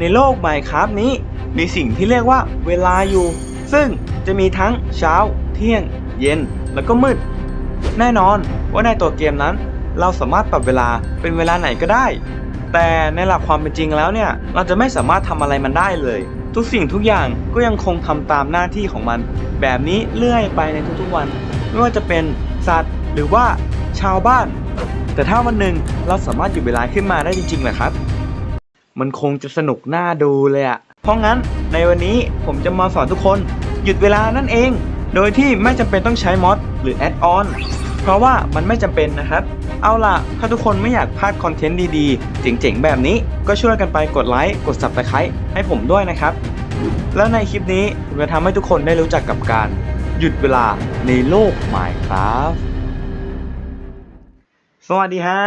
ในโลก Minecraft นี้ มีสิ่งที่เรียกว่าเวลาอยู่ ซึ่งจะมีทั้งเช้า เที่ยง เย็น แล้วก็มืด แน่นอนว่าในตัวเกมนั้น เราสามารถปรับเวลาเป็นเวลาไหนก็ได้ แต่ในหลักความเป็นจริงแล้วเนี่ยเราจะไม่สามารถทำอะไรมันได้เลย ทุกสิ่งทุกอย่างก็ยังคงทำตามหน้าที่ของมัน แบบนี้เรื่อยไปในทุกๆวัน ไม่ว่าจะเป็นสัตว์หรือว่าชาวบ้าน แต่ถ้าวันหนึ่งเราสามารถหยุดเวลาขึ้นมาได้จริงๆแหละครับ มันคงจะสนุกน่าดูเลยอะเพราะงั้นในวันนี้ผมจะมาสอนทุกคน หยุดเวลานั่นเอง โดยที่ไม่จำเป็นต้องใช้มอดหรือแอดออนเพราะว่ามันไม่จำเป็นนะครับ เอาล่ะ ถ้าทุกคนไม่อยากพลาดคอนเทนต์ดีๆ เจ๋งๆ แบบนี้ ก็ช่วยกันไปกดไลค์กด subscribe ให้ผมด้วยนะครับ แล้วในคลิปนี้ผมจะทำให้ทุกคนได้รู้จักกับการ หยุดเวลาในโลก Minecraft สวัสดีฮะ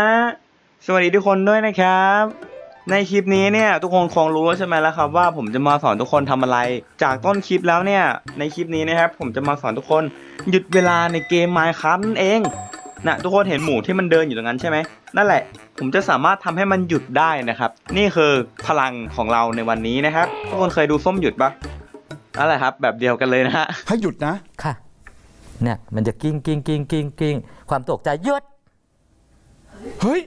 สวัสดีทุกคนด้วยนะครับ ในคลิปนี้เนี่ยทุกคนคงรู้แล้วใช่ไหมแล้วครับว่าผมจะมาสอนทุกคนทำอะไร จากต้นคลิปแล้วเนี่ยในคลิปนี้นะครับผมจะมาสอนทุกคนหยุดเวลาในเกม Minecraft นั่นเองนะทุกคนเห็นหมูที่มันเดินอยู่ตรงนั้นใช่ไหมนั่นแหละ ผมจะสามารถทำให้มันหยุดได้นะครับ นี่คือพลังของเราในวันนี้นะครับทุกคนเคยดูส้มหยุดปะนั่นแหละครับ แบบเดียวกันเลยนะฮะให้หยุดนะค่ะเนี่ยมันจะกิ้งกิ้งกิ้งกิ้งกิ้งความตกใจหยุดเฮ้ย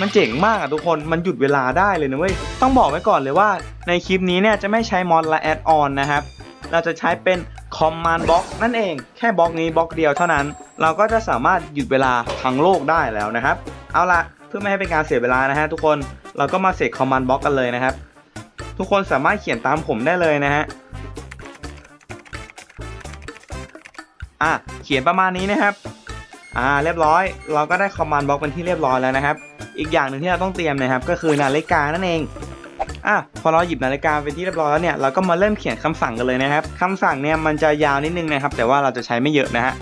มันเจ๋งมากอะทุกคนมันหยุดเวลาได้เลยนะเว้ยต้องบอกไว้ก่อนเลยว่าในคลิปนี้เนี่ยจะไม่ใช้มอดและแอดออนนะครับเราจะใช้เป็นคอมมานด์บล็อกนั่นเอง แค่บล็อกนี้บล็อกเดียวเท่านั้น เราก็จะสามารถหยุดเวลาทั้งโลกได้แล้วนะครับ เอาละเพื่อไม่ให้เป็นการเสียเวลานะฮะทุกคนเราก็มาเสกคอมมานด์บล็อกกันเลยนะครับ ทุกคนสามารถเขียนตามผมได้เลยนะฮะอะเขียนประมาณนี้นะครับ อ่าเรียบร้อย เราก็ได้คอมมานด์บล็อกเป็นที่เรียบร้อยแล้วนะครับ อีกอย่างหนึ่งที่เราต้องเตรียมนะครับก็คือนาฬิกานั่นเองอะพอเราหยิบนาฬิกาเป็นที่เรียบร้อยแล้วเนี่ยเราก็มาเริ่มเขียนคำสั่งกันเลยนะครับคำสั่งเนี่ยมันจะยาวนิดนึงนะครับ แต่ว่าเราจะใช้ไม่เยอะนะฮะ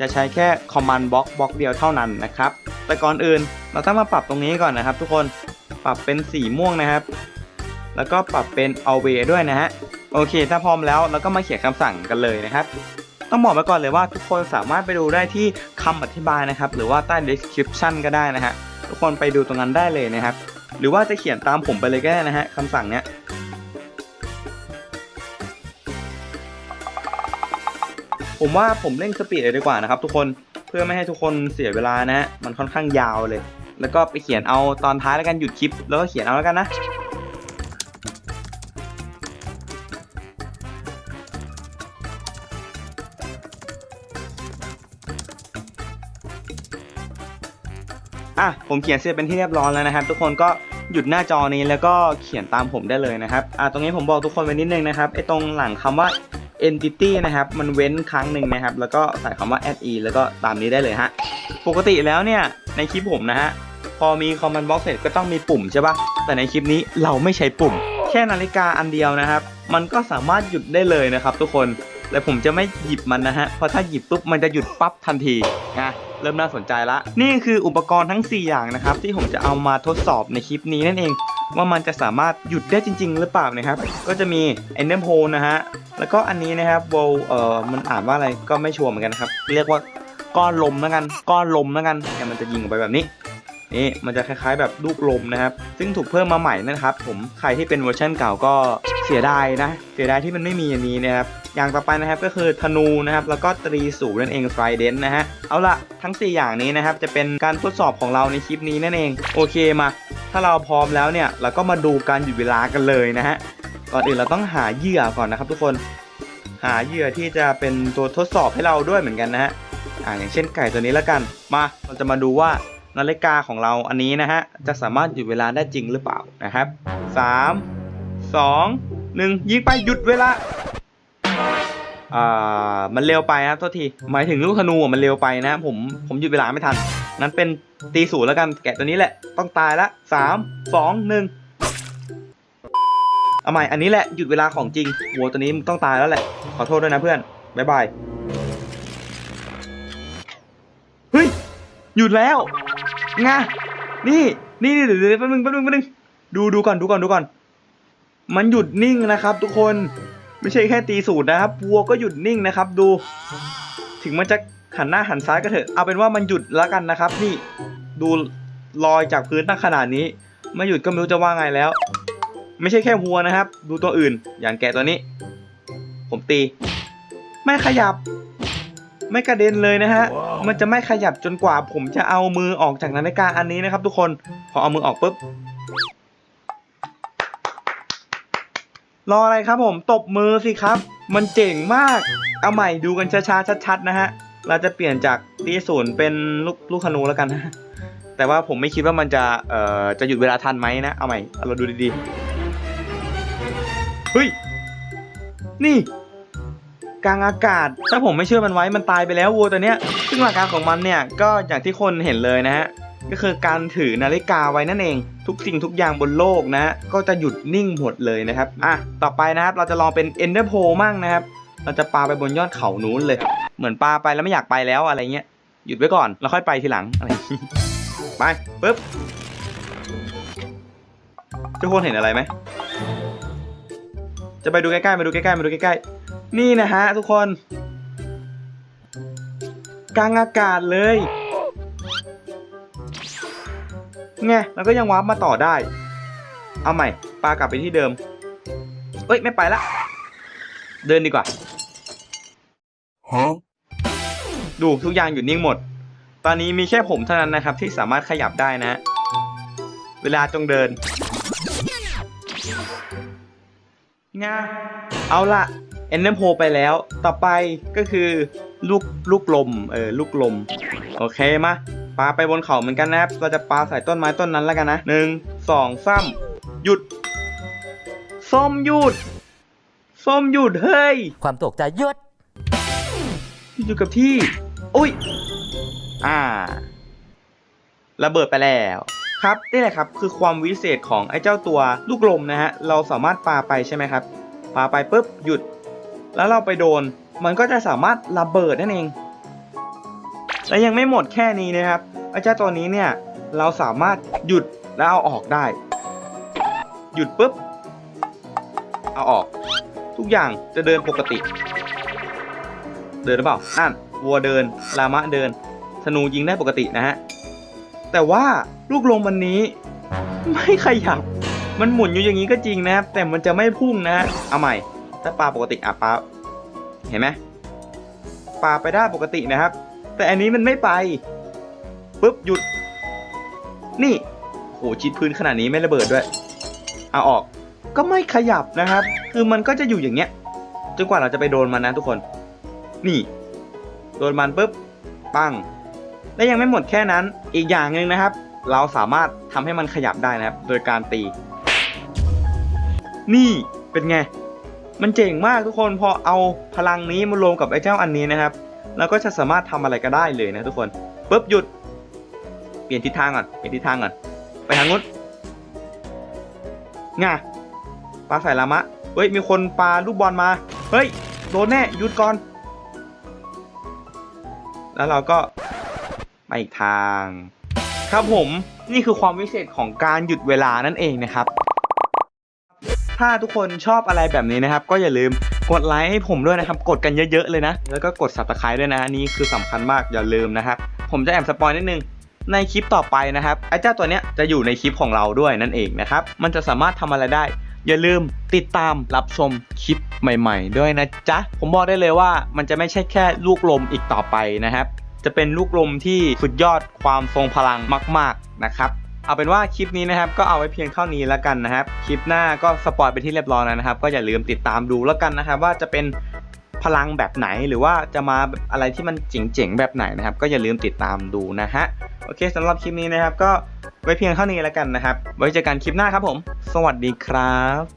จะใช้แค่คอมมานด์บล็อกบล็อกเดียวเท่านั้นนะครับแต่ก่อนอื่นเราต้องมาปรับตรงนี้ก่อนนะครับ ทุกคนปรับเป็นสีม่วงนะครับ แล้วก็ปรับเป็น always ด้วยนะฮะโอเค ถ้าพร้อมแล้วเราก็มาเขียนคำสั่งกันเลยนะครับต้องบอกไว้ก่อนเลยว่าทุกคนสามารถไปดูได้ที่คำอธิบายนะครับ หรือว่าใต้ description ก็ได้นะฮะ ทุกคนไปดูตรงนั้นได้เลยนะครับ หรือว่าจะเขียนตามผมไปเลยก็ได้นะฮะคำสั่งเนี้ยผมว่าผมเร่งสปีดเลยดีกว่านะครับทุกคนเพื่อไม่ให้ทุกคนเสียเวลานะฮะมันค่อนข้างยาวเลย แล้วก็ไปเขียนเอาตอนท้ายแล้วกันหยุดคลิป แล้วก็เขียนเอาแล้วกันนะ อะผมเขียนเสร็จเป็นที่เรียบร้อยแล้วนะครับ ทุกคนก็หยุดหน้าจอนี้แล้วก็เขียนตามผมได้เลยนะครับอะตรงนี้ผมบอกทุกคนไว้นิดนึงนะครับไอ้ตรงหลังคำว่า entity นะครับ มันเว้นครั้งหนึ่งนะครับ แล้วก็ใส่คำว่า add e แล้วก็ตามนี้ได้เลยฮะปกติแล้วเนี่ยในคลิปผมนะฮะพอมี command box เสร็จก็ต้องมีปุ่มใช่ปะแต่ในคลิปนี้เราไม่ใช้ปุ่ม แค่นาฬิกาอันเดียวนะครับ มันก็สามารถหยุดได้เลยนะครับ ทุกคนและผมจะไม่หยิบมันนะฮะเพราะถ้าหยิบปุ๊บมันจะหยุดปั๊บทันทีนะ เริ่มน่าสนใจละ นี่คืออุปกรณ์ทั้ง 4 อย่างนะครับ ที่ผมจะเอามาทดสอบในคลิปนี้นั่นเอง ว่ามันจะสามารถหยุดได้จริง ๆ หรือเปล่านะครับ ก็จะมี ender hole นะฮะแล้วก็อันนี้นะครับโวเอ่อมันอ่านว่าอะไรก็ไม่ชัวร์เหมือนกันครับ เรียกว่าก้อนลมแล้วกันก้อนลมแล้วกันเนี่ยมันจะยิงออกไปแบบนี้ นี่มันจะคล้ายๆแบบลูกลมนะครับ ซึ่งถูกเพิ่มมาใหม่นะครับ ผมใครที่เป็นเวอร์ชันเก่าก็เสียดายนะ เสียดายที่มันไม่มีอันนี้นะครับอย่างต่อไปนะครับก็คือธนูนะครับแล้วก็ตรีสูบนั่นเองไฟเดนนะฮะเอาละทั้ง 4 อย่างนี้นะครับจะเป็นการทดสอบของเราในคลิปนี้นั่นเองโอเคมา ถ้าเราพร้อมแล้วเนี่ยเราก็มาดูการหยุดเวลากันเลยนะฮะก่อนอื่นเราต้องหาเหยื่อก่อนนะครับ ทุกคนหาเหยื่อที่จะเป็นตัวทดสอบให้เราด้วยเหมือนกันนะฮะอ่าอย่างเช่นไก่ตัวนี้แล้วกัน มาเราจะมาดูว่า นาฬิกาของเราอันนี้นะฮะจะสามารถหยุดเวลาได้จริงหรือเปล่านะครับสามสองหนึ่งยิงไปหยุดเวลาอ่ามันเร็วไปครับโทษทีหมายถึงลูกธนูอ่มันเร็วไปนะผมผมหยุดเวลาไม่ทัน นั้นเป็นตีศูนย์แล้วกันแกะตัวนี้แหละต้องตายละสามสองหนึ่งเอาใหม่อันนี้แหละหยุดเวลาของจริงวัวตัวนี้มึงต้องตายแล้วแหละ ขอโทษด้วยนะเพื่อนบ๊ายบายเฮ้ยหยุดแล้ว งนี่นี่นี่เดี๋ยวเดี๋ยวแป๊บนึงแป๊บนึงแป๊บนึงดูดูก่อนดูก่อนดูก่อน มันหยุดนิ่งนะครับ ทุกคนไม่ใช่แค่ตีสูตรนะครับวัวก็หยุดนิ่งนะครับ ดู ถึงมันจะหันหน้าหันซ้ายก็เถอะเอาเป็นว่ามันหยุดแล้วกันนะครับ นี่ดูลอยจากพื้นตั้งขนาดนี้ไม่หยุดก็ไม่รู้จะว่าไงแล้ว ไม่ใช่แค่วัวนะครับ ดูตัวอื่น อย่างแกตัวนี้ ผมตี ไม่ขยับ ไม่กระเด็นเลยนะฮะ มันจะไม่ขยับจนกว่าผมจะเอามือออกจากนาฬิกาอันนี้นะครับ ทุกคน พอเอามือออกปุ๊บ รออะไรครับผม ตบมือสิครับ มันเจ๋งมาก เอาใหม่ดูกันช้าๆชัดๆนะฮะ เราจะเปลี่ยนจากตีศูนย์เป็นลูกลูกธนูแล้วกันนะแต่ว่าผมไม่คิดว่ามันจะ เอ่อ จะหยุดเวลาทันไหมนะ เอาใหม่เอาเราดูดีๆ เฮ้ย นี่ กลางอากาศ ถ้าผมไม่เชื่อมันไว้มันตายไปแล้ววัวตัวเนี้ยซึ่งหลักการของมันเนี่ยก็อย่างที่คนเห็นเลยนะฮะก็คือการถือนาฬิกาไว้นั่นเอง ทุกสิ่งทุกอย่างบนโลกนะก็จะหยุดนิ่งหมดเลยนะครับอะต่อไปนะครับเราจะลองเป็น Ender p o มั่งนะครับ เราจะปาไปบนยอดเขานู้นเลย เหมือนปาไปแล้วไม่อยากไปแล้วอะไรเงี้ยหยุดไว้ก่อนแล้วค่อยไปทีหลังอะไรไปปุ๊บทุกคนเห็นอะไรไหมจะไปดูใกล้ๆมาดูใกล้ๆมาดูใกล้ๆ นี่นะฮะทุกคน กลางอากาศเลยไงแล้วก็ยังวาร์ปมาต่อได้ เอาใหม่ปากลับไปที่เดิม เอ้ย ไม่ไปละ เดินดีกว่า Huh? ดูทุกอย่างหยุดนิ่งหมด ตอนนี้มีแค่ผมเท่านั้นนะครับ ที่สามารถขยับได้นะ เวลาจงเดินงาเอาละ เอ็นเดอร์โพไปแล้ว ต่อไปก็คือลูกลูกลม เออ ลูกลม โอเคมาปาไปบนเขาเหมือนกันนะครับ เราจะปาใส่ต้นไม้ต้นนั้นแล้วกันนะหนึ่งสองสามหยุด ส้มหยุด ส้มหยุด เฮ้ย ความตกใจหยุดอยู่กับที่ อุ้ย อ่า ระเบิดไปแล้วครับนี่แหละครับคือความวิเศษของไอ้เจ้าตัวลูกลมนะฮะ เราสามารถปาไปใช่ไหมครับ ปาไปปุ๊บหยุด แล้วเราไปโดนมันก็จะสามารถระเบิดนั่นเอง และยังไม่หมดแค่นี้นะครับไอ้เจ้าตัวนี้เนี่ยเราสามารถหยุดแล้วเอาออกได้ หยุดปุ๊บ เอาออก ทุกอย่างจะเดินปกติ เดินหรือเปล่านั่นวัวเดินลามะเดินธนูยิงได้ปกตินะฮะแต่ว่าลูกลมวันนี้ ไม่ขยับ มันหมุนอยู่อย่างนี้ก็จริงนะครับแต่มันจะไม่พุ่งนะเอาใหม่ ถ้าปลาปกติอะปลาเห็นไหมปลาไปได้ปกตินะครับ แต่อันนี้มันไม่ไปปุ๊บหยุด นี่โหชิดพื้นขนาดนี้ไม่ระเบิดด้วยเอาออกก็ไม่ขยับนะครับ คือมันก็จะอยู่อย่างเงี้ยจนกว่าเราจะไปโดนมันนะทุกคน นี่ โดนมันปุ๊บปังและยังไม่หมดแค่นั้นอีกอย่างหนึ่งนะครับ เราสามารถทำให้มันขยับได้นะครับ โดยการตี นี่เป็นไง มันเจ๋งมากทุกคนพอเอาพลังนี้มารวมกับไอ้เจ้าอันนี้นะครับเราก็จะสามารถทำอะไรก็ได้เลยนะทุกคนปุ๊บหยุด เปลี่ยนทิศทางก่อนเปลี่ยนทิศทางก่อนไปทางนู้นง่าปลาใส่ลามะเฮ้ยมีคนปลาลูกบอลมาเฮ้ยโดนแน่หยุดก่อน แล้วเราก็ไปอีกทาง ครับผมนี่คือความวิเศษของการหยุดเวลานั่นเองนะครับ ถ้าทุกคนชอบอะไรแบบนี้นะครับ ก็อย่าลืมกดไลค์ให้ผมด้วยนะครับ กดกันเยอะๆเลยนะ แล้วก็กด subscribe ด้วยนะนี่คือสำคัญมากอย่าลืมนะครับ ผมจะแอบสปอยนิดนึงในคลิปต่อไปนะครับไอ้เจ้าตัวเนี้ยจะอยู่ในคลิปของเราด้วยนั่นเองนะครับมันจะสามารถทำอะไรได้ อย่าลืมติดตามรับชมคลิปใหม่ ๆ ด้วยนะจ๊ะผมบอกได้เลยว่ามันจะไม่ใช่แค่ลูกลมอีกต่อไปนะครับ จะเป็นลูกลมที่สุดยอดความทรงพลังมาก ๆนะครับ เอาเป็นว่าคลิปนี้นะครับก็เอาไว้เพียงเท่านี้แล้วกันนะครับ คลิปหน้าก็สปอยไปที่เรียบร้อยแล้วนะครับ ก็อย่าลืมติดตามดูแล้วกันนะครับ ว่าจะเป็นพลังแบบไหนหรือว่าจะมาอะไรที่มันเจ๋งๆแบบไหนนะครับ ก็อย่าลืมติดตามดูนะฮะโอเคสำหรับคลิปนี้นะครับ ก็ไว้เพียงเท่านี้แล้วกันนะครับ ไว้เจอกันคลิปหน้าครับผม สวัสดีครับ